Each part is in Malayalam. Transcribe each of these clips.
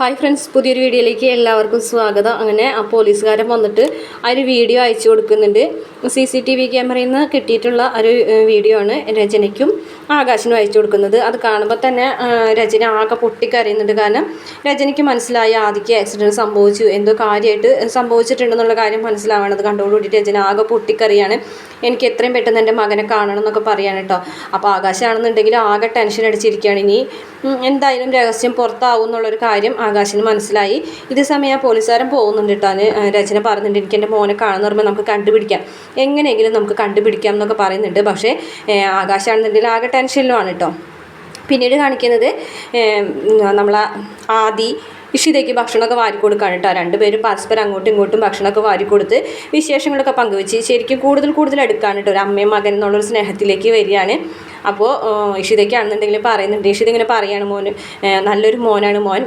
ഹായ് ഫ്രണ്ട്സ് പുതിയൊരു വീഡിയോയിലേക്ക് എല്ലാവർക്കും സ്വാഗതം. അങ്ങനെ ആ പോലീസുകാരൻ വന്നിട്ട് ആ ഒരു വീഡിയോ അയച്ചു കൊടുക്കുന്നുണ്ട്. സി സി ടി വി ക്യാമറയിൽ നിന്ന് കിട്ടിയിട്ടുള്ള ഒരു വീഡിയോ ആണ് രചനയ്ക്കും ആകാശിനും അയച്ചു കൊടുക്കുന്നത്. അത് കാണുമ്പോൾ തന്നെ രചന ആകെ പൊട്ടിക്കരയുന്നുണ്ട്. കാരണം രചനയ്ക്ക് മനസ്സിലായി ആദ്യക്ക് ആക്സിഡന്റ് സംഭവിച്ചു. എന്തോ കാര്യമായിട്ട് സംഭവിച്ചിട്ടുണ്ടെന്നുള്ള കാര്യം മനസ്സിലാവണത് കണ്ടോടുകൂടി രചന ആകെ പൊട്ടിക്കറിയാണ് എനിക്ക് എത്രയും പെട്ടെന്ന് എന്റെ മകനെ കാണണം എന്നൊക്കെ പറയാൻ കേട്ടോ അപ്പോൾ ആകാശമാണെന്നുണ്ടെങ്കിൽ ആകെ ടെൻഷൻ അടിച്ചിരിക്കുകയാണ്. ഇനി എന്തായാലും രഹസ്യം പുറത്താവും എന്നുള്ളൊരു കാര്യം ആകാശിന് മനസ്സിലായി. ഇതേ സമയം പോലീസുകാരൻ പോകുന്നുണ്ട് കേട്ടോ. അതിന് രചന പറഞ്ഞിട്ടുണ്ട്. എനിക്ക് എന്റെ മോനെ കാണുന്ന പറയുമ്പോൾ നമുക്ക് കണ്ടുപിടിക്കാം. എങ്ങനെയെങ്കിലും നമുക്ക് കണ്ടുപിടിക്കാം എന്നൊക്കെ പറയുന്നുണ്ട്. പക്ഷേ ആകാശാണെന്നുണ്ടെങ്കിൽ ആകെ ടെൻഷനിലുമാണ് കേട്ടോ. പിന്നീട് കാണിക്കുന്നത് നമ്മളെ ആദി ഇഷിതയ്ക്ക് ഭക്ഷണമൊക്കെ വാരി കൊടുക്കുകയാണ് കേട്ടോ. രണ്ടുപേരും പരസ്പരം അങ്ങോട്ടും ഇങ്ങോട്ടും ഭക്ഷണമൊക്കെ വാരി കൊടുത്ത് വിശേഷങ്ങളൊക്കെ പങ്കുവെച്ച് ശരിക്കും കൂടുതൽ കൂടുതൽ അടുക്കാണ് കേട്ടോ. ഒരു അമ്മയും മകൻ എന്നുള്ളൊരു സ്നേഹത്തിലേക്ക് വരികയാണ്. അപ്പോൾ ഇഷിതയ്ക്കാണെന്നുണ്ടെങ്കിൽ പറയുന്നുണ്ട്. ഇഷിത ഇങ്ങനെ പറയാണ് മോന് നല്ലൊരു മോനാണ്. മോൻ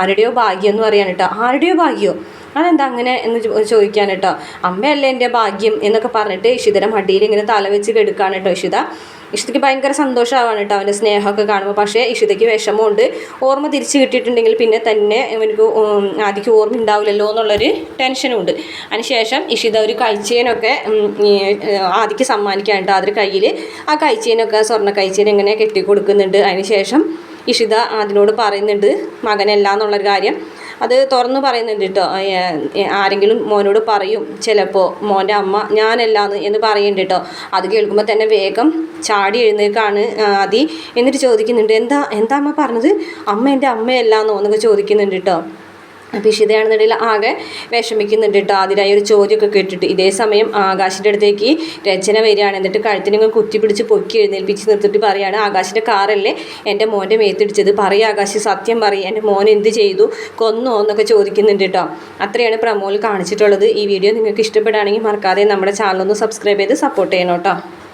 ആരുടെയോ ഭാഗ്യം എന്ന് പറയാണ് കേട്ടോ. ആരുടെയോ ഭാഗ്യമോ അതെന്താ അങ്ങനെ? എന്ന് ചോദിക്കാൻ കേട്ടോ. അമ്മയല്ലേ എന്റെ ഭാഗ്യം? എന്നൊക്കെ പറഞ്ഞിട്ട് ഇഷിതയുടെ മടിയിൽ ഇങ്ങനെ തല വെച്ച് കെടുക്കാണ് കേട്ടോ ഇഷിത ഇഷിതയ്ക്ക് ഭയങ്കര സന്തോഷമാവാണ് കേട്ടോ അവന്റെ സ്നേഹമൊക്കെ കാണുമ്പോൾ പക്ഷേ ഇഷിതയ്ക്ക് വിഷമമുണ്ട്. ഓർമ്മ തിരിച്ച് കിട്ടിയിട്ടുണ്ടെങ്കിൽ പിന്നെ തന്നെ അവനക്ക് ആദ്യക്ക് ഓർമ്മ ഉണ്ടാവില്ലല്ലോ എന്നുള്ളൊരു ടെൻഷനും ഉണ്ട് അതിനുശേഷം ഇഷിത ഒരു കഴിച്ചേനൊക്കെ ആദ്യക്ക് സമ്മാനിക്കാനുണ്ട്. അതിന് കയ്യിൽ ആ കഴിച്ചേനൊക്കെ സ്വർണ കഴിച്ചേനെങ്ങനെ ഇങ്ങനെ കെട്ടി കൊടുക്കുന്നുണ്ട് അതിനുശേഷം ഇഷിത അതിനോട് പറയുന്നുണ്ട് മകനല്ല എന്നുള്ളൊരു കാര്യം. അത് തുറന്ന് പറയുന്നുണ്ട് കേട്ടോ ആരെങ്കിലും മോനോട് പറയും ചിലപ്പോൾ മോന്റെ അമ്മ ഞാനല്ലാന്ന് എന്ന് പറയുന്നുണ്ട് കേട്ടോ അത് കേൾക്കുമ്പോൾ തന്നെ വേഗം ചാടി എഴുന്നേക്കാണ് ആദി എന്നിട്ട് ചോദിക്കുന്നുണ്ട് എന്താ എന്താ അമ്മ പറഞ്ഞത്? അമ്മ എന്റെ അമ്മയല്ലാന്നോ? എന്നൊക്കെ ചോദിക്കുന്നുണ്ട് കേട്ടോ അപ്പോൾ ഇഷിതയാണെന്നുണ്ടെങ്കിൽ ആകെ വിഷമിക്കുന്നുണ്ട് കേട്ടോ. അതിനായി ഒരു ചോദ്യമൊക്കെ കേട്ടിട്ട്. ഇതേ സമയം ആകാശിന്റെ അടുത്തേക്ക് രചന വരികയാണ്. എന്നിട്ട് കഴുത്തിനെ കുത്തി പിടിച്ച് പൊക്കി എഴുന്നേൽപ്പിച്ച് നിർത്തിട്ട് പറയാണ് ആകാശിന്റെ കാറല്ലേ എന്റെ മോന്റെ മേത്തിടിച്ചത് പറയും ആകാശ് സത്യം പറയും. എന്റെ മോൻ എന്ത് ചെയ്തു? കൊന്നോ? എന്നൊക്കെ ചോദിക്കുന്നുണ്ട് കേട്ടോ. അത്രയാണ് പ്രമോൽ കാണിച്ചിട്ടുള്ളത്. ഈ വീഡിയോ നിങ്ങൾക്ക് ഇഷ്ടപ്പെടുകയാണെങ്കിൽ മറക്കാതെ നമ്മുടെ ചാനലൊന്ന് സബ്സ്ക്രൈബ് ചെയ്ത് സപ്പോർട്ട് ചെയ്യണം കേട്ടോ.